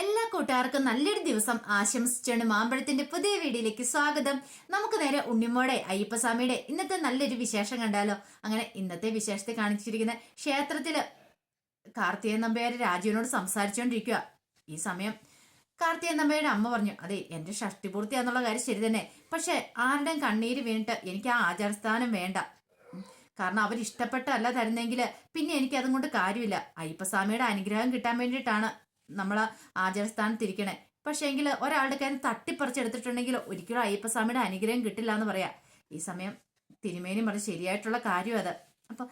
എല്ലാ കൂട്ടുകാർക്കും നല്ലൊരു ദിവസം ആശംസിച്ചാണ് മാമ്പഴത്തിന്റെ പുതിയ വീഡിയോയിലേക്ക് സ്വാഗതം. നമുക്ക് നേരെ ഉണ്ണിമോടെ അയ്യപ്പസ്വാമിയുടെ ഇന്നത്തെ നല്ലൊരു വിശേഷം കണ്ടാലോ? അങ്ങനെ ഇന്നത്തെ വിശേഷത്തെ കാണിച്ചിരിക്കുന്ന ക്ഷേത്രത്തിൽ കാർത്തികൻ നമ്പയാര് രാജുവിനോട് സംസാരിച്ചുകൊണ്ടിരിക്കുക. ഈ സമയം കാർത്തികൻ നമ്പയുടെ അമ്മ പറഞ്ഞു അതെ എന്റെ ഷഷ്ടി പൂർത്തിയാന്നുള്ള കാര്യം ശരി തന്നെ. പക്ഷെ ആരുടെയും കണ്ണീര് വീണിട്ട് എനിക്ക് ആ ആചാരസ്ഥാനം വേണ്ട. കാരണം അവർ തരുന്നെങ്കിൽ പിന്നെ എനിക്ക് അതും കൊണ്ട് കാര്യമില്ല. അയ്യപ്പസ്വാമിയുടെ അനുഗ്രഹം കിട്ടാൻ വേണ്ടിയിട്ടാണ് നമ്മൾ ആചാരസ്ഥാനത്ത് ഇരിക്കണേ പക്ഷേ എങ്കിൽ ഒരാളുടെ കാര്യം തട്ടിപ്പറിച്ചെടുത്തിട്ടുണ്ടെങ്കിൽ ഒരിക്കലും അയ്യപ്പസ്വാമിയുടെ അനുഗ്രഹം കിട്ടില്ല എന്ന് പറയാം. ഈ സമയം തിരുമേനി പറഞ്ഞ ശരിയായിട്ടുള്ള കാര്യം അത്. അപ്പൊ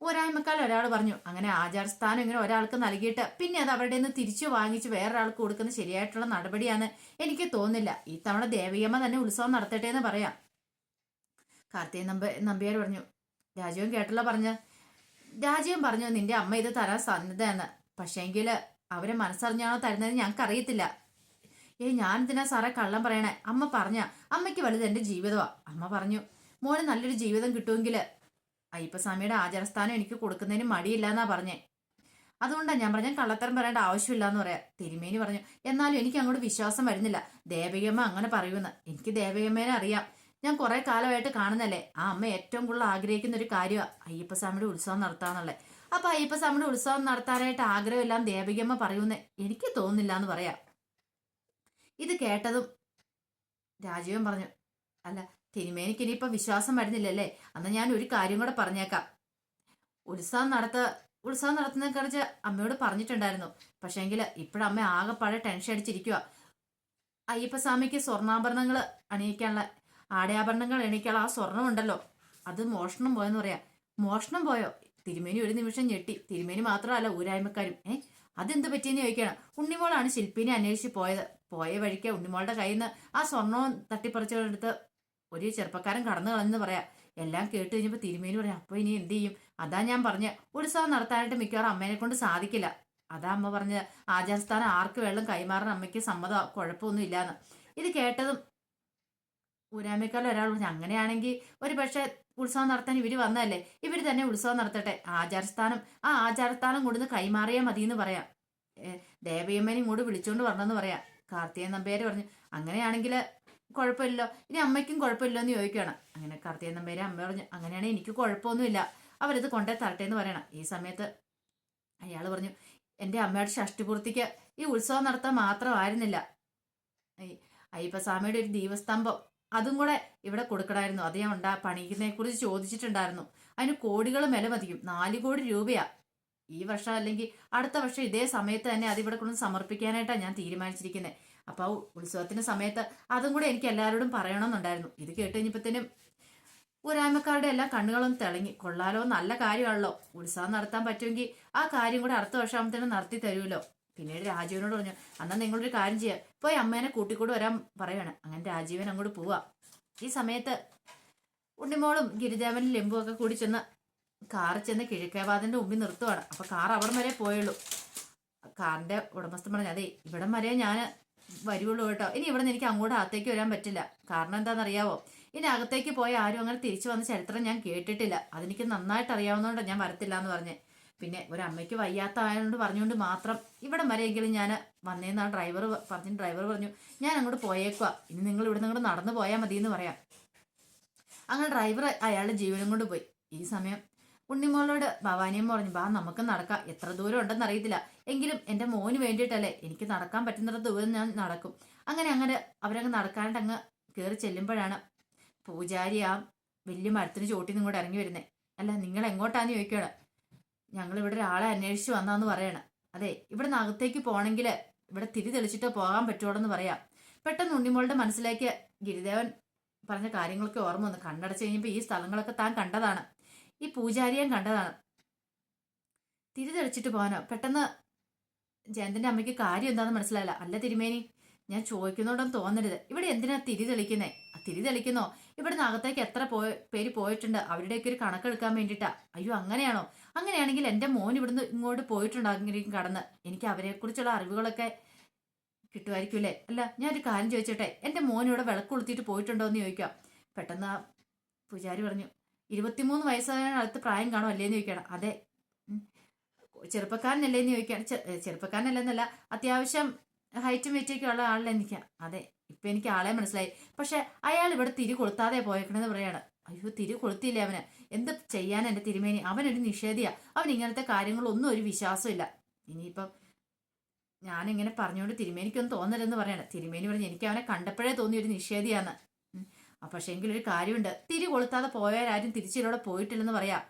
ഒരായ്മക്കാൽ ഒരാൾ പറഞ്ഞു അങ്ങനെ ആചാരസ്ഥാനം ഇങ്ങനെ ഒരാൾക്ക് നൽകിയിട്ട് പിന്നെ അത് അവരുടെ നിന്ന് തിരിച്ചു വാങ്ങിച്ച് വേറൊരാൾക്ക് കൊടുക്കുന്ന ശരിയായിട്ടുള്ള നടപടിയാണ് എനിക്ക് തോന്നുന്നില്ല. ഈ തവണ ദേവിയമ്മ തന്നെ ഉത്സവം നടത്തട്ടെ എന്ന് പറയാം. കാർത്തിക നമ്പ നമ്പിയാർ പറഞ്ഞു രാജീവൻ കേട്ടല്ലോ പറഞ്ഞ. രാജീവൻ പറഞ്ഞു നിന്റെ അമ്മ ഇത് തരാൻ സന്നദ്ധയാണ് പക്ഷേങ്കിൽ അവരെ മനസ്സറിഞ്ഞാണോ തരുന്നത് ഞങ്ങൾക്ക് അറിയത്തില്ല ഏ ഞാൻ എന്തിനാ സാറേ കള്ളം പറയണേ? അമ്മ പറഞ്ഞ അമ്മയ്ക്ക് വലുത് എന്റെ ജീവിതമാ അമ്മ പറഞ്ഞു മോന് നല്ലൊരു ജീവിതം കിട്ടുമെങ്കിൽ അയ്യപ്പസ്വാമിയുടെ ആചാരസ്ഥാനം എനിക്ക് കൊടുക്കുന്നതിന് മടിയില്ല എന്നാ പറഞ്ഞേ. അതുകൊണ്ടാണ് ഞാൻ പറഞ്ഞ കള്ളത്തരം പറയേണ്ട ആവശ്യമില്ല എന്ന് പറയാം. തിരുമേനി പറഞ്ഞു എന്നാലും എനിക്ക് അങ്ങോട്ട് വിശ്വാസം വരുന്നില്ല. ദേവികമ്മ അങ്ങനെ പറയുമെന്ന്. എനിക്ക് ദേവികമ്മേനെ അറിയാം. ഞാൻ കുറെ കാലമായിട്ട് കാണുന്നല്ലേ ആ അമ്മ ഏറ്റവും കൂടുതൽ ആഗ്രഹിക്കുന്ന ഒരു കാര്യമാണ് അയ്യപ്പസ്വാമിയുടെ ഉത്സവം നടത്താന്നുള്ളത്. അപ്പൊ അയ്യപ്പസ്വാമിയുടെ ഉത്സവം നടത്താനായിട്ട് ആഗ്രഹമെല്ലാം ദേവികമ്മ പറയുമെന്ന് എനിക്ക് തോന്നുന്നില്ല എന്ന് പറയാം. ഇത് കേട്ടതും രാജീവൻ പറഞ്ഞു അല്ല തിരുമേനിക്ക് ഇനിയിപ്പോ വിശ്വാസം വരുന്നില്ലല്ലേ? അന്ന് ഞാൻ ഒരു കാര്യം കൂടെ പറഞ്ഞേക്കാം. ഉത്സവം നടത്ത ഉത്സവം നടത്തുന്ന കുറിച്ച് അമ്മയോട് പറഞ്ഞിട്ടുണ്ടായിരുന്നു. പക്ഷേങ്കിൽ ഇപ്പോഴമ്മ ആകെപ്പാടെ ടെൻഷൻ അടിച്ചിരിക്കുക അയ്യപ്പസ്വാമിക്ക് സ്വർണാഭരണങ്ങൾ അണിയിക്കാനുള്ള ആടയാഭരണങ്ങൾ എണീക്കാനുള്ള ആ സ്വർണമുണ്ടല്ലോ. ഉണ്ടല്ലോ അത് മോഷണം പോയെന്ന് പറയാം. മോഷണം പോയോ? തിരുമേനി ഒരു നിമിഷം ഞെട്ടി. തിരുമേനി മാത്രമല്ല ഊരായ്മക്കാരും. ഏ അതെന്ത് പറ്റിയെന്ന് ചോദിക്കണം ഉണ്ണിമോളാണ് ശില്പിനെ അന്വേഷിച്ച് പോയത്. പോയ വഴിക്ക് ഉണ്ണിമോളുടെ കയ്യിൽ നിന്ന് ആ സ്വർണവും തട്ടിപ്പറിച്ചെടുത്ത് ഒരു ചെറുപ്പക്കാരൻ കടന്നു കളഞ്ഞെന്ന് പറയാം. എല്ലാം കേട്ട് കഴിഞ്ഞപ്പോൾ തിരുമേനി പറയാം അപ്പോൾ ഇനി എന്ത് ചെയ്യും? അതാ ഞാൻ പറഞ്ഞ ഉത്സവം നടത്താനായിട്ട് മിക്കവാറും അമ്മേനെ കൊണ്ട് സാധിക്കില്ല. അതാ അമ്മ പറഞ്ഞ ആചാരസ്ഥാനം ആർക്ക് വെള്ളം കൈമാറാൻ അമ്മയ്ക്ക് സമ്മതം കുഴപ്പമൊന്നും ഇല്ലാന്ന്. ഇത് കേട്ടതും ഊരാമേക്കാൾ ഒരാൾ പറഞ്ഞു അങ്ങനെയാണെങ്കിൽ ഒരു പക്ഷേ ഉത്സവം നടത്താൻ ഇവർ വന്നതല്ലേ? ഇവർ തന്നെ ഉത്സവം നടത്തട്ടെ. ആചാരസ്ഥാനം. ആ ആചാരസ്ഥാനം കൊണ്ടുവന്ന് കൈമാറിയാൽ മതി എന്ന് പറയാം. ഏ, ഇങ്ങോട്ട് വിളിച്ചുകൊണ്ട് വരണമെന്ന് പറയാം. കാർത്തികൻ നമ്പേര് പറഞ്ഞു അങ്ങനെയാണെങ്കിൽ കുഴപ്പമില്ലല്ലോ. ഇനി അമ്മയ്ക്കും കുഴപ്പമില്ലോ എന്ന് ചോദിക്കുകയാണ്. അങ്ങനെ കാർത്തികൻ നമ്പേരെ അമ്മ പറഞ്ഞു അങ്ങനെയാണെങ്കിൽ എനിക്ക് കുഴപ്പമൊന്നുമില്ല അവരത് കൊണ്ടേ തരട്ടെ എന്ന് പറയണം. ഈ സമയത്ത് അയാൾ പറഞ്ഞു എന്റെ അമ്മയുടെ ഷഷ്ടിപൂർത്തിക്ക് ഈ ഉത്സവം നടത്താൻ മാത്രമായിരുന്നില്ല. അയ്യപ്പസ്വാമിയുടെ ഒരു ദീപസ്തംഭം അതും കൂടെ ഇവിടെ കൊടുക്കണമായിരുന്നു അത് ഞാൻ ഉണ്ടാ പണിക്കുന്നതിനെ കുറിച്ച് ചോദിച്ചിട്ടുണ്ടായിരുന്നു. അതിന് കോടികൾ വില മതിക്കും നാല് കോടി രൂപയാ. ഈ വർഷം അല്ലെങ്കിൽ അടുത്ത വർഷം ഇതേ സമയത്ത് തന്നെ അത് ഇവിടെ കൊണ്ട് സമർപ്പിക്കാനായിട്ടാണ് ഞാൻ തീരുമാനിച്ചിരിക്കുന്നത് അപ്പോൾ ഉത്സവത്തിന്റെ സമയത്ത് അതും കൂടെ എനിക്ക് എല്ലാവരോടും പറയണമെന്നുണ്ടായിരുന്നു. ഇത് കേട്ട് ഊരായ്മക്കാരുടെ എല്ലാ കണ്ണുകളും തിളങ്ങി. കൊള്ളാലോ നല്ല കാര്യമാണല്ലോ. ഉത്സവം നടത്താൻ പറ്റുമെങ്കിൽ ആ കാര്യം കൂടെ അടുത്ത വർഷമാകുമ്പോഴത്തേനും നടത്തി തരുമല്ലോ പിന്നീട് രാജീവനോട് പറഞ്ഞു അന്നാ നിങ്ങളൊരു കാര്യം ചെയ്യുക പോയി അമ്മേനെ കൂട്ടിക്കൂടെ വരാൻ പറയാണ് അങ്ങനെ രാജീവൻ അങ്ങോട്ട് പോവാ. ഈ സമയത്ത് ഉണ്ണിമോളും ഗിരിദേവനും ലെമ്പും ഒക്കെ കൂടി ചെന്ന് കാറിൽ ചെന്ന് കിഴക്കേവാതിന്റെ മുമ്പിൽ നിർത്തുവാണ്. അപ്പൊ കാർ അവിടം വരെ പോയുള്ളൂ. കാറിന്റെ ഉടമസ്ഥൻ പറഞ്ഞു അതെ ഇവിടം വരെ ഞാൻ വരുവുള്ളൂ കേട്ടോ. ഇനി ഇവിടെ നിന്ന് എനിക്ക് അങ്ങോട്ട് അകത്തേക്ക് വരാൻ പറ്റില്ല. കാരണം എന്താണെന്നറിയാവോ? ഇനി അകത്തേക്ക് പോയ ആരും അങ്ങനെ തിരിച്ചു വന്ന ചരിത്രം ഞാൻ കേട്ടിട്ടില്ല. അതെനിക്ക് നന്നായിട്ട് അറിയാവുന്നതുകൊണ്ട് ഞാൻ വരത്തില്ല എന്ന് പറഞ്ഞ്. പിന്നെ ഒരു അമ്മയ്ക്ക് വയ്യാത്ത ആയതുകൊണ്ട് പറഞ്ഞുകൊണ്ട് മാത്രം ഇവിടം വരെയെങ്കിലും ഞാൻ വന്നേന്ന് ആ ഡ്രൈവർ പറഞ്ഞു ഡ്രൈവർ പറഞ്ഞു ഞാൻ അങ്ങോട്ട് പോയേക്കുക ഇനി നിങ്ങൾ ഇവിടെ നിന്ന് നടന്നു പോയാൽ മതി എന്ന് പറയാം. അങ്ങനെ ഡ്രൈവർ അയാളുടെ ജീവനും കൊണ്ട് പോയി. ഈ സമയം ഉണ്ണിമോളോട് ഭവാനിയമ്മ പറഞ്ഞു ബാ നമുക്ക് നടക്കാം. എത്ര ദൂരം ഉണ്ടെന്ന് അറിയത്തില്ല. എങ്കിലും എന്റെ മോന് വേണ്ടിയിട്ടല്ലേ എനിക്ക് നടക്കാൻ പറ്റുന്നിടത്ത് ദൂരം ഞാൻ നടക്കും. അങ്ങനെ അങ്ങനെ അവരങ്ങ് നടക്കാണ്ട് അങ്ങ് കയറി ചെല്ലുമ്പോഴാണ് പൂജാരി ആ വലിയ മരത്തിന് ചോട്ടിൽ നിന്ന് ഇങ്ങോട്ട് ഇറങ്ങി വരുന്നത് അല്ല നിങ്ങൾ എങ്ങോട്ടാന്ന് ചോദിക്കുകയാണ്? ഞങ്ങൾ ഇവിടെ ഒരാളെ അന്വേഷിച്ചു വന്നാന്ന് പറയണം. അതെ ഇവിടെ നിന്ന് അകത്തേക്ക് പോകണമെങ്കിൽ ഇവിടെ തിരി തെളിച്ചിട്ട് പോകാൻ പറ്റുള്ളൂ പറയാം. പെട്ടെന്ന് ഉണ്ണിമോളുടെ മനസ്സിലേക്ക് ഗിരിദേവൻ പറഞ്ഞ കാര്യങ്ങളൊക്കെ ഓർമ്മ വന്നു. കണ്ണടച്ച് കഴിഞ്ഞപ്പോൾ ഈ സ്ഥലങ്ങളൊക്കെ താൻ കണ്ടതാണ്. ഈ പൂജാരിയെ കണ്ടതാണ്. തിരി തെളിച്ചിട്ട് പോകാനോ? പെട്ടെന്ന് ജയന്തിന്റെ അമ്മയ്ക്ക് കാര്യം എന്താണെന്ന് മനസ്സിലായില്ല. അല്ല തിരുമേനി ഞാൻ ചോദിക്കുന്നോണ്ടെന്ന് തോന്നരുത്. ഇവിടെ എന്തിനാ തിരി തെളിക്കുന്നേ? തിരി തെളിക്കുന്നോ ഇവിടുന്ന് അകത്തേക്ക് എത്ര പോയ പേര് പോയിട്ടുണ്ട്? അവരുടെയൊക്കെ ഒരു കണക്കെടുക്കാൻ വേണ്ടിയിട്ടാ. അയ്യോ അങ്ങനെയാണോ? അങ്ങനെയാണെങ്കിൽ എന്റെ മോൻ ഇവിടുന്ന് ഇങ്ങോട്ട് പോയിട്ടുണ്ടാകും കടന്ന്? എനിക്ക് അവരെക്കുറിച്ചുള്ള അറിവുകളൊക്കെ കിട്ടുമായിരിക്കൂലേ അല്ല? ഞാൻ ഒരു കാര്യം ചോദിച്ചോട്ടെ? എന്റെ മോൻ ഇവിടെ വിളക്ക് കൊളുത്തിയിട്ട് പോയിട്ടുണ്ടോ എന്ന് ചോദിക്കാം. പെട്ടെന്ന് ആ പൂജാരി പറഞ്ഞു ഇരുപത്തിമൂന്ന് വയസ്സായ അടുത്ത് പ്രായം കാണും അല്ലേന്ന് ചോദിക്കണം. അതെ. ചെറുപ്പക്കാരനല്ലേന്ന് ചോദിക്കാൻ ചെറുപ്പക്കാരനല്ലെന്നല്ല അത്യാവശ്യം ഹൈറ്റും വെയിറ്റൊക്കെ ഉള്ള എനിക്ക്. അതെ. ഇപ്പൊ എനിക്ക് ആളെ മനസ്സിലായി. പക്ഷെ അയാൾ ഇവിടെ തിരി കൊളുത്താതെ പോയേക്കണെന്ന് പറയാണ്. അയ്യോ തിരി കൊളുത്തിയില്ലേ അവന്? എന്ത് ചെയ്യാൻ എന്റെ തിരുമേനി? അവനൊരു നിഷേധിയാ. അവൻ ഇങ്ങനത്തെ കാര്യങ്ങളൊന്നും ഒരു വിശ്വാസമില്ല. ഇനിയിപ്പം ഞാനിങ്ങനെ പറഞ്ഞുകൊണ്ട് തിരുമേനിക്കൊന്നും തോന്നലെന്ന് പറയാണ്. തിരുമേനി പറഞ്ഞു എനിക്ക് അവനെ കണ്ടപ്പോഴേ തോന്നിയ ഒരു നിഷേധിയാന്ന്. പക്ഷേ എങ്കിലൊരു കാര്യമുണ്ട്. തിരി കൊളുത്താതെ പോയവരാരും തിരിച്ചിലൂടെ പോയിട്ടില്ലെന്ന് പറയാം.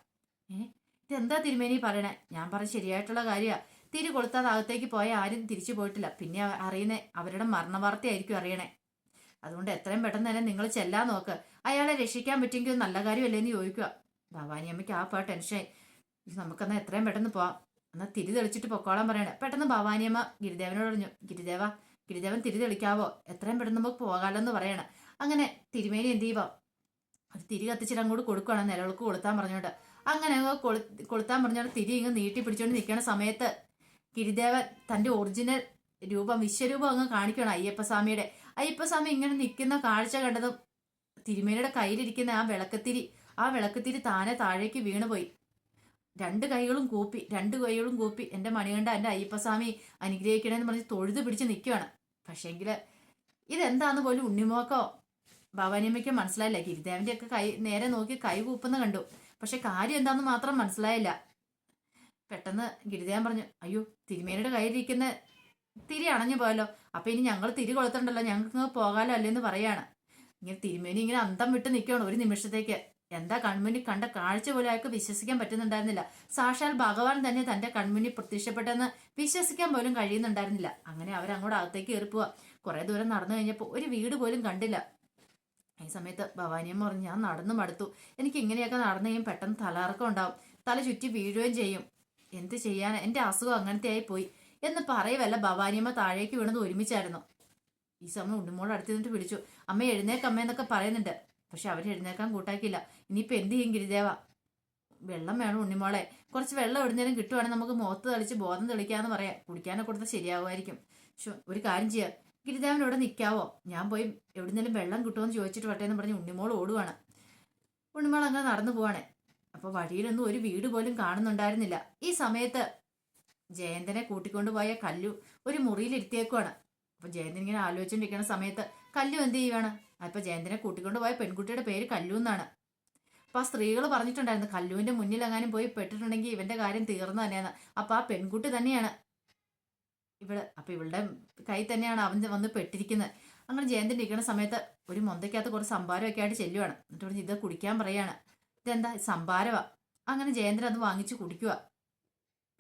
ഏ? ഇതെന്താ തിരുമേനി പറയണേ? ഞാൻ പറഞ്ഞ ശരിയായിട്ടുള്ള കാര്യമാ തിരി കൊളുത്താതെ അകത്തേക്ക് പോയ ആരും തിരിച്ചു പോയിട്ടില്ല. പിന്നെ അറിയുന്നേ അവരുടെ മരണവാർത്തയായിരിക്കും അറിയണേ. അതുകൊണ്ട് എത്രയും പെട്ടെന്ന് തന്നെ നിങ്ങൾ ചെല്ലാൻ നോക്ക്. അയാളെ രക്ഷിക്കാൻ പറ്റുമെങ്കിൽ നല്ല കാര്യമല്ലേ എന്ന് ചോദിക്കുക. ഭവാനി അമ്മയ്ക്ക് ആ പാ ടെൻഷനായി. നമുക്കെന്നാൽ നമുക്കെന്നാ എത്രയും പെട്ടെന്ന് പോവാം. എന്നാൽ തിരി തെളിച്ചിട്ട് പൊക്കോളാൻ പറയണേ. പെട്ടെന്ന് ഭവാനിയമ്മ ഗിരിദേവനോട് പറഞ്ഞു ഗിരിദേവ ഗിരിദേവൻ തിരി തെളിക്കാവോ? എത്രയും പെട്ടെന്ന് നമുക്ക് പോകാലെന്ന് പറയണം. അങ്ങനെ തിരുമേനി എന്ത് ചെയ്യുക ഒരു തിരി കത്തിച്ചിട്ട് അങ്ങോട്ട് കൊടുക്കുകയാണ് നിലവിളക്ക് കൊളുത്താൻ പറഞ്ഞോണ്ട്. അങ്ങനെ അങ്ങ് കൊളു കൊളുത്താൻ പറഞ്ഞോണ്ട് തിരി ഇങ്ങ് നീട്ടി പിടിച്ചോണ്ട് നിൽക്കുന്ന സമയത്ത് ഗിരിദേവൻ തന്റെ ഒറിജിനൽ രൂപം വിശ്വരൂപം അങ്ങ് കാണിക്കണം അയ്യപ്പസ്വാമിയുടെ. അയ്യപ്പസ്വാമി ഇങ്ങനെ നിൽക്കുന്ന കാഴ്ച കണ്ടതും തിരുമേനിയുടെ കയ്യിലിരിക്കുന്ന ആ വിളക്കത്തിരി ആ വിളക്കത്തിരി താനെ താഴേക്ക് വീണുപോയി. രണ്ട് കൈകളും കൂപ്പി രണ്ട് കൈകളും കൂപ്പി എന്റെ മണികണ്ട എന്റെ അയ്യപ്പസ്വാമി അനുഗ്രഹിക്കണമെന്ന് പറഞ്ഞ് തൊഴുത് പിടിച്ച് നിൽക്കുകയാണ്. പക്ഷേങ്കിൽ ഇതെന്താന്ന് പോലും ഉണ്ണിമോക്കോ ഭവാനിയമ്മയ്ക്കോ മനസ്സിലായില്ല. ഗിരിദേവന്റെ ഒക്കെ കൈ നേരെ നോക്കി കൈ കൂപ്പുന്ന കണ്ടു. പക്ഷെ കാര്യം എന്താണെന്ന് മാത്രം മനസ്സിലായില്ല. പെട്ടെന്ന് ഗിരിദേവൻ പറഞ്ഞു അയ്യോ തിരുമേനിയുടെ കയ്യിലിരിക്കുന്ന തിരി അണഞ്ഞു പോയല്ലോ. അപ്പൊ ഇനി ഞങ്ങൾ തിരി കൊളുത്തണ്ടല്ലോ ഞങ്ങൾക്ക് പോകാലോ അല്ലേന്ന് പറയാണ്. ഇങ്ങനെ തിരുമേനി ഇങ്ങനെ അന്തം വിട്ട് നിൽക്കുകയാണ് ഒരു നിമിഷത്തേക്ക്. എന്താ കൺമുന്നിൽ കണ്ട കാഴ്ച പോലെ അയാൾക്ക് വിശ്വസിക്കാൻ പറ്റുന്നുണ്ടായിരുന്നില്ല. സാക്ഷാൽ ഭഗവാൻ തന്നെ തന്റെ കൺമുന്നിൽ പ്രത്യക്ഷപ്പെട്ടെന്ന് വിശ്വസിക്കാൻ പോലും കഴിയുന്നുണ്ടായിരുന്നില്ല. അങ്ങനെ അവരങ്ങോട്ട് അകത്തേക്ക് കയറിപ്പോവാ കുറെ ദൂരം നടന്നു കഴിഞ്ഞപ്പോൾ ഒരു വീട് പോലും കണ്ടില്ല. ഈ സമയത്ത് ഭവാനിയമ്മ പറഞ്ഞു ഞാൻ നടന്നു മടുത്തു. എനിക്ക് ഇങ്ങനെയൊക്കെ നടന്നു കഴിയും പെട്ടെന്ന് തലകറക്കം ഉണ്ടാവും. തല ചുറ്റി വീഴുകയും ചെയ്യും. എന്ത് ചെയ്യാൻ എന്റെ അസുഖം അങ്ങനത്തെ ആയി പോയി എന്ന് പറയവല്ല ഭവാനിയമ്മ താഴേക്ക് വീണത് ഒരുമിച്ചായിരുന്നു. ഈ സമയം ഉണ്ണിമോൾ അടുത്ത് നിന്നിട്ട് വിളിച്ചു. അമ്മ എഴുന്നേക്കമ്മയെന്നൊക്കെ പറയുന്നുണ്ട്. പക്ഷെ അവർ എഴുന്നേക്കാൻ കൂട്ടാക്കിയില്ല. ഇനിയിപ്പോൾ എന്ത് ചെയ്യും ഗിരിദേവ? വെള്ളം വേണം ഉണ്ണിമോളെ. കുറച്ച് വെള്ളം എവിടുന്നേലും കിട്ടുവാണെങ്കിൽ നമുക്ക് മുഖത്ത് തളിച്ച് ബോധം തെളിക്കാന്ന് പറയാം. കുടിക്കാനൊക്കെ കൊടുത്താൽ ശരിയാവുമായിരിക്കും. ഒരു കാര്യം ചെയ്യാം. ഗിരിദേവൻ ഇവിടെ നിൽക്കാവോ ഞാൻ പോയി എവിടുന്നേലും വെള്ളം കിട്ടുമോ എന്ന് ചോദിച്ചിട്ട് വട്ടേന്ന് പറഞ്ഞ് ഉണ്ണിമോൾ ഓടുവാണ്. ഉണ്ണിമോൾ അങ്ങനെ നടന്നു പോവാണ്. അപ്പൊ വഴിയിലൊന്നും ഒരു വീട് പോലും കാണുന്നുണ്ടായിരുന്നില്ല. ഈ സമയത്ത് ജയന്തനെ കൂട്ടിക്കൊണ്ടു പോയ കല്ലു ഒരു മുറിയിലിരുത്തിയേക്കുവാണ് അപ്പൊ ജയന്തൻ ഇങ്ങനെ ആലോചിച്ചുകൊണ്ടിരിക്കുന്ന സമയത്ത് കല്ലു എന്ത് ചെയ്യുവാണ്? അപ്പൊ ജയന്തനെ കൂട്ടിക്കൊണ്ടു പോയ പെൺകുട്ടിയുടെ പേര് കല്ലു എന്നാണ്. അപ്പൊ ആ സ്ത്രീകൾ പറഞ്ഞിട്ടുണ്ടായിരുന്നു കല്ലുവിന്റെ മുന്നിൽ എങ്ങാനും പോയി പെട്ടിട്ടുണ്ടെങ്കിൽ ഇവന്റെ കാര്യം തീർന്നു തന്നെയാണ് അപ്പൊ ആ പെൺകുട്ടി തന്നെയാണ് ഇവിടെ അപ്പൊ ഇവളുടെ കൈ തന്നെയാണ് അവൻ വന്ന് പെട്ടിരിക്കുന്നത്. അങ്ങനെ ജയന്തൻ ഇരിക്കുന്ന സമയത്ത് ഒരു മൊന്തയ്ക്കകത്ത് കുറച്ച് സംഭാരമൊക്കെ ആയിട്ട് ചെല്ലുവാണ്. എന്നിട്ട് ഇത് കുടിക്കാൻ പറയാണ്. ഇതെന്താ? സംഭാരവാ. അങ്ങനെ ജയേന്ദ്രൻ അത് വാങ്ങിച്ചു കുടിക്കുക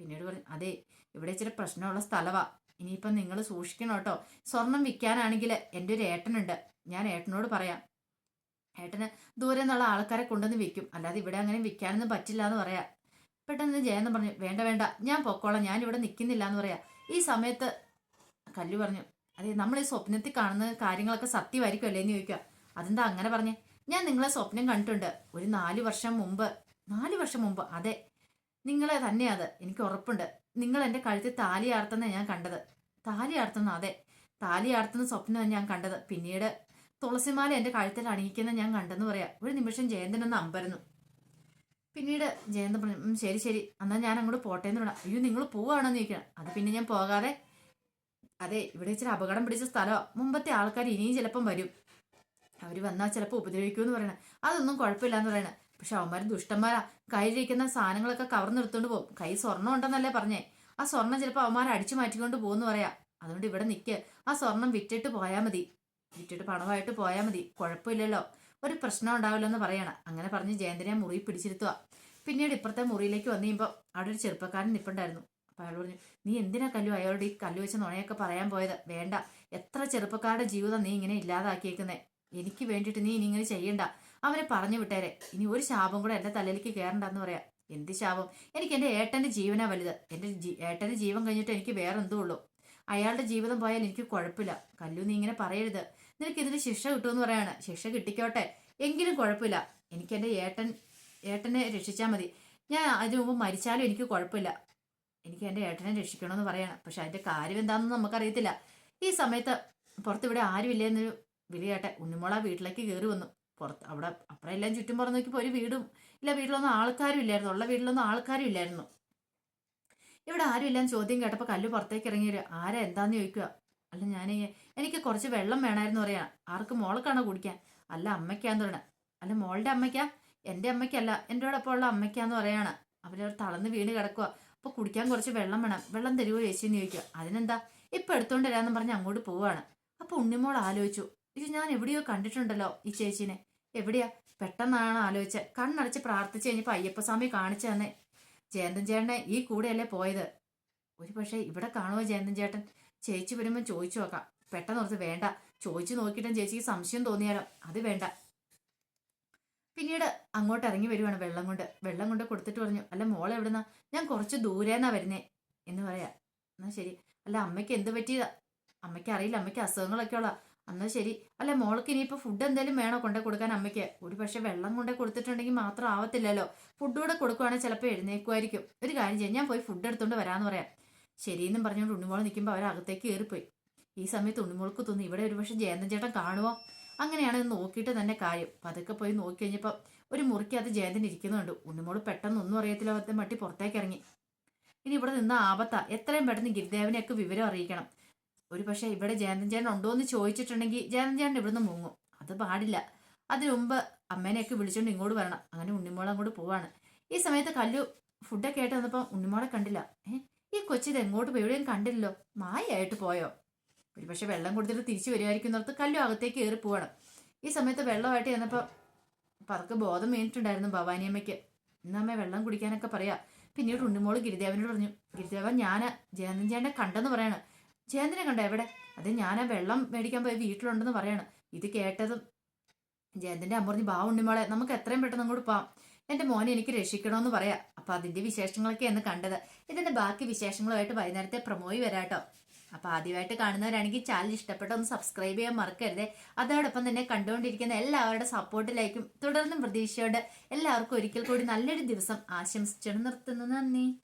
പിന്നീട് പറഞ്ഞു അതെ ഇവിടെ ഇച്ചിരി പ്രശ്നമുള്ള സ്ഥലവാ. ഇനിയിപ്പം നിങ്ങൾ സൂക്ഷിക്കണം കേട്ടോ. സ്വർണം വിൽക്കാനാണെങ്കിൽ എന്റെ ഒരു ഏട്ടനുണ്ട്. ഞാൻ ഏട്ടനോട് പറയാം. ഏട്ടന് ദൂരെ നിന്നുള്ള ആൾക്കാരെ കൊണ്ടുവന്ന് വിൽക്കും. അല്ലാതെ ഇവിടെ അങ്ങനെ വിൽക്കാനൊന്നും പറ്റില്ല എന്ന് പറയാം. പെട്ടെന്ന് ജയന്തൻ പറഞ്ഞു വേണ്ട വേണ്ട. ഞാൻ പൊക്കോളാം. ഞാൻ ഇവിടെ നിൽക്കുന്നില്ല എന്ന് പറയാം. ഈ സമയത്ത് കല്ലു പറഞ്ഞു അതെ നമ്മൾ ഈ സ്വപ്നത്തിൽ കാണുന്ന കാര്യങ്ങളൊക്കെ സത്യമായിരിക്കും അല്ലേ എന്ന് ചോദിക്കുക അതെന്താ അങ്ങനെ പറഞ്ഞേ? ഞാൻ നിങ്ങളെ സ്വപ്നം കണ്ടിട്ടുണ്ട്. ഒരു നാല് വർഷം മുമ്പ് നാല് വർഷം മുമ്പ് അതെ. നിങ്ങളെ തന്നെയാ അത്. എനിക്ക് ഉറപ്പുണ്ട്. നിങ്ങൾ എന്റെ കഴുത്തിൽ താലി ആർത്തുന്ന ഞാൻ കണ്ടത്. താലി ആർത്തുന്ന അതെ. താലി ആർത്തുന്ന സ്വപ്നം ഞാൻ കണ്ടത്. പിന്നീട് തുളസിമാല എന്റെ കഴുത്തിൽ അണിയിക്കുന്ന ഞാൻ കണ്ടെന്ന് പറയാം. ഒരു നിമിഷം ജയന്തൻ ഒന്ന് അമ്പരന്നു. പിന്നീട് ജയന്തൻ പറഞ്ഞു ശരി ശരി. എന്നാൽ ഞാൻ അങ്ങോട്ട് പോട്ടെ എന്ന് അയ്യോ നിങ്ങൾ പോവാണെന്ന് ചോദിക്കണം. അത് പിന്നെ ഞാൻ പോകാതെ അതെ ഇവിടെ ഇച്ചിരി അപകടം പിടിച്ച സ്ഥലമാണ് മുമ്പത്തെ ആൾക്കാർ ഇനിയും ചിലപ്പം വരും. അവർ വന്നാൽ ചിലപ്പോൾ ഉപദ്രവിക്കുമെന്ന് പറയണേ. അതൊന്നും കുഴപ്പമില്ല എന്ന് പറയണേ. പക്ഷെ അവന്മാർ ദുഷ്ടന്മാരാ. കയ്യിലിരിക്കുന്ന സാധനങ്ങളൊക്കെ കവർന്നെടുത്തോണ്ട് പോകും. കൈ സ്വർണം ഉണ്ടെന്നല്ലേ പറഞ്ഞേ. ആ സ്വർണം ചിലപ്പോൾ അവന്മാർ അടിച്ചു മാറ്റിക്കൊണ്ട് പോകുമെന്ന് പറയാം. അതുകൊണ്ട് ഇവിടെ നിൽക്ക് ആ സ്വർണം വിറ്റിട്ട് പോയാൽ മതി. വിറ്റിട്ട് പണമായിട്ട് പോയാൽ മതി. കുഴപ്പമില്ലല്ലോ. ഒരു പ്രശ്നം ഉണ്ടാവില്ല എന്ന് പറയണം. അങ്ങനെ പറഞ്ഞ് ജയന്തിനെ മുറി പിടിച്ചിരുത്തുക പിന്നീട് ഇപ്പുറത്തെ മുറിയിലേക്ക് വന്നു കഴിയുമ്പോൾ അവിടെ ഒരു ചെറുപ്പക്കാരൻ നിപ്പുണ്ടായിരുന്നു. അപ്പോൾ അയാൾ പറഞ്ഞു നീ എന്തിനാ കല്ലു? അയാളോട് ഈ കല്ലു വെച്ച നുണയൊക്കെ പറയാൻ പോയത്? വേണ്ട. എത്ര ചെറുപ്പക്കാരുടെ ജീവിതം നീ ഇങ്ങനെ ഇല്ലാതാക്കിയേക്കുന്നേ? എനിക്ക് വേണ്ടിയിട്ട് നീ ഇനി ഇങ്ങനെ ചെയ്യണ്ട. അവനെ പറഞ്ഞു വിട്ടേരെ. ഇനി ഒരു ശാപം കൂടെ എന്റെ തലയിലേക്ക് കയറണ്ടെന്ന് പറയാം. എന്ത് ശാപം? എനിക്ക് എന്റെ ഏട്ടന്റെ ജീവനാ വലുത്. എന്റെ ഏട്ടന്റെ ജീവൻ കഴിഞ്ഞിട്ട് എനിക്ക് വേറെ എന്തോ ഉള്ളൂ. അയാളുടെ ജീവിതം പോയാൽ എനിക്ക് കുഴപ്പമില്ല. കല്ലു നീ ഇങ്ങനെ പറയരുത്. നിനക്ക് ഇതിന് ശിക്ഷ കിട്ടുമെന്ന് പറയാണ്. ശിക്ഷ കിട്ടിക്കോട്ടെ. എങ്കിലും കുഴപ്പമില്ല. എനിക്ക് എന്റെ ഏട്ടൻ ഏട്ടനെ രക്ഷിച്ചാൽ മതി. ഞാൻ അതിനു മുമ്പ് മരിച്ചാലും എനിക്ക് കുഴപ്പമില്ല. എനിക്ക് എന്റെ ഏട്ടനെ രക്ഷിക്കണമെന്ന് പറയണം. പക്ഷെ അതിന്റെ കാര്യം എന്താണെന്ന് നമുക്കറിയത്തില്ല. ഈ സമയത്ത് പുറത്തിവിടെ ആരുമില്ലെന്നൊരു വിളിയാട്ടെ ഉണ്ണിമോള വീട്ടിലേക്ക് കയറി വന്നു. പുറത്ത് അവിടെ അപ്പുറം എല്ലാം ചുറ്റും പുറം നോക്കിയപ്പോൾ ഒരു വീടും ഇല്ല വീട്ടിലൊന്നും ആൾക്കാരും ഇല്ലായിരുന്നു. ഉള്ള വീട്ടിലൊന്നും ആൾക്കാരും ഇല്ലായിരുന്നു. ഇവിടെ ആരും ഇല്ലാന്ന് ചോദ്യം കേട്ടപ്പോൾ കല്ല് പുറത്തേക്ക് ഇറങ്ങി വരിക. ആരാ? എന്താന്ന് ചോദിക്കുക? അല്ല ഞാൻ എനിക്ക് കുറച്ച് വെള്ളം വേണമായിരുന്നു പറയാ. ആർക്ക് മോളക്കാണോ കുടിക്കാൻ? അല്ല അമ്മയ്ക്കാന്ന് പറയണ. അല്ല മോളുടെ അമ്മയ്ക്കാ? എന്റെ അമ്മയ്ക്കല്ല എന്റെ കൂടെ ഉള്ള അമ്മയ്ക്കാന്ന് പറയാണ്. അവരവർ തളർന്ന് വീണ് കിടക്കുക അപ്പോൾ കുടിക്കാൻ കുറച്ച് വെള്ളം വേണം. വെള്ളം തരുമോ ചേച്ചിന്ന് ചോദിക്കുക. അതിനെന്താ? ഇപ്പൊ എടുത്തോണ്ട് വരാന്ന് പറഞ്ഞ് അങ്ങോട്ട് പോവാണ്. അപ്പോൾ ഉണ്ണിമോൾ ആലോചിച്ചു. ഇത് ഞാൻ എവിടെയോ കണ്ടിട്ടുണ്ടല്ലോ ഈ ചേച്ചീനെ. എവിടെയാ? പെട്ടെന്നാണ് ആലോചിച്ച കണ്ണടച്ച് പ്രാർത്ഥിച്ചു കഴിഞ്ഞപ്പോ അയ്യപ്പസ്വാമി കാണിച്ചു തന്നെ. ജയന്തൻ ചേട്ടനെ ഈ കൂടെയല്ലേ പോയത്? ഒരു പക്ഷേ ഇവിടെ കാണുമോ ജയന്തൻ ചേട്ടൻ? ചേച്ചി വരുമ്പോൾ ചോദിച്ചു നോക്കാം. പെട്ടെന്ന് ഓർത്ത് വേണ്ട. ചോദിച്ചു നോക്കിയിട്ടും ചേച്ചിക്ക് സംശയം തോന്നിയാലോ? അത് വേണ്ട. പിന്നീട് അങ്ങോട്ട് ഇറങ്ങി വരുവാണ് വെള്ളം കൊണ്ട്. വെള്ളം കൊണ്ട് കൊടുത്തിട്ട് പറഞ്ഞു അല്ല മോളെ എവിടുന്നാ? ഞാൻ കുറച്ച് ദൂരേന്നാ വരുന്നേ. എന്ന് പറയാ. എന്നാ ശരി. അല്ല അമ്മയ്ക്ക് എന്ത് പറ്റിയതാ? അമ്മയ്ക്ക് അറിയില്ല. അമ്മയ്ക്ക് അസുഖങ്ങളൊക്കെ ഉള്ള എന്നാ ശരി. അല്ല മോൾക്ക് ഇനിയിപ്പോൾ ഫുഡ് എന്തെങ്കിലും വേണോ കൊണ്ടേ കൊടുക്കാൻ അമ്മയ്ക്ക്? ഒരു പക്ഷെ വെള്ളം കൊണ്ടേ കൊടുത്തിട്ടുണ്ടെങ്കിൽ മാത്രം ആവത്തില്ലല്ലോ. ഫുഡ് കൂടെ കൊടുക്കുവാണെങ്കിൽ ചിലപ്പോൾ എഴുന്നേക്കുമായിരിക്കും ഒരു കാര്യം ചെയ്യാം. ഞാൻ പോയി ഫുഡ് എടുത്തുകൊണ്ട് വരാമെന്ന് പറയാം. ശരിയെന്നും പറഞ്ഞുകൊണ്ട് ഉണ്ണിമോൾ നിൽക്കുമ്പോൾ അവരകത്തേക്ക് കയറിപ്പോയി. ഈ സമയത്ത് ഉണ്ണിമോൾക്ക് തോന്നി ഇവിടെ ഒരു പക്ഷെ ജയന്തൻ ചേട്ടൻ കാണുമോ അങ്ങനെയാണ് നോക്കിയിട്ട് തന്നെ കാര്യം. പതുക്കെ പോയി നോക്കി കഴിഞ്ഞപ്പോൾ ഒരു മുറിക്ക് അത് ജയന്തൻ ഇരിക്കുന്നുണ്ട് ഉണ്ണിമോൾ പെട്ടെന്ന് ഒന്നും അറിയത്തില്ല അവത്തെ മട്ടി പുറത്തേക്ക് ഇറങ്ങി. ഇനി ഇവിടെ നിന്ന് ആപത്ത. എത്രയും പെട്ടെന്ന് ഗിരിദേവനെയൊക്കെ വിവരം അറിയിക്കണം. ഒരു പക്ഷേ ഇവിടെ ജയന്തൻ ചേട്ടൻ ഉണ്ടോ എന്ന് ചോദിച്ചിട്ടുണ്ടെങ്കിൽ ജയന്തൻ ചേട്ടൻ ഇവിടുന്ന് മുങ്ങും. അത് പാടില്ല. അതിനു മുമ്പ് അമ്മേനെയൊക്കെ വിളിച്ചോണ്ട് ഇങ്ങോട്ട് വരണം. അങ്ങനെ ഉണ്ണിമോൾ അങ്ങോട്ട് പോവാണ്. ഈ സമയത്ത് കല്ലു ഫുഡൊക്കെ ആയിട്ട് വന്നപ്പോൾ ഉണ്ണിമോളെ കണ്ടില്ല. ഏഹ് ഈ കൊച്ചിത് എങ്ങോട്ട് പോയി? എവിടെയും കണ്ടില്ലല്ലോ. മായയായിട്ട് പോയോ? ഒരു പക്ഷെ വെള്ളം കൊടുത്തിട്ട് തിരിച്ചു വരുമായിരിക്കും എന്നോർത്ത് കല്ലു അകത്തേക്ക് കയറി പോവാണ്. ഈ സമയത്ത് വെള്ളമായിട്ട് ചെന്നപ്പോൾ പറക്ക് ബോധം വീണിട്ടുണ്ടായിരുന്നു ഭവാനിയമ്മയ്ക്ക് ഇന്നമ്മ വെള്ളം കുടിക്കാനൊക്കെ പറയാം. പിന്നീട് ഉണ്ണിമോൾ ഗിരിദേവനോട് പറഞ്ഞു ഗിരിദേവൻ ഞാൻ ജയന്തൻ ചേട്ടനെ കണ്ടെന്ന് പറയാണ്. ജയന്തനെ കണ്ടോ എവിടെ? അത് ഞാൻ ആ വെള്ളം മേടിക്കാൻ പോയി വീട്ടിലുണ്ടെന്ന് പറയാണ്. ഇത് കേട്ടതും ജയന്തിന്റെ അമ്മ പറഞ്ഞു ബാ ഉണ്ണിമോളെ നമുക്ക് എത്രയും പെട്ടെന്ന് അങ്ങോട്ട് പോവാം. എന്റെ മോനെ എനിക്ക് രക്ഷിക്കണമെന്ന് പറയാ. അപ്പൊ അതിന്റെ വിശേഷങ്ങളൊക്കെയാണ് കണ്ടത്. ഇതിന്റെ ബാക്കി വിശേഷങ്ങളുമായിട്ട് വൈകുന്നേരത്തെ പ്രമോയി വരാട്ടോ. അപ്പൊ ആദ്യമായിട്ട് കാണുന്നവരാണെങ്കിൽ ചാനൽ ഇഷ്ടപ്പെട്ട ഒന്ന് സബ്സ്ക്രൈബ് ചെയ്യാൻ മറക്കരുത്. അതോടൊപ്പം തന്നെ കണ്ടുകൊണ്ടിരിക്കുന്ന എല്ലാവരുടെ സപ്പോർട്ടിലേക്കും തുടർന്നും പ്രതീക്ഷയോടെ എല്ലാവർക്കും ഒരിക്കൽ കൂടി നല്ലൊരു ദിവസം ആശംസിച്ചു നിർത്തുന്നു. നന്ദി.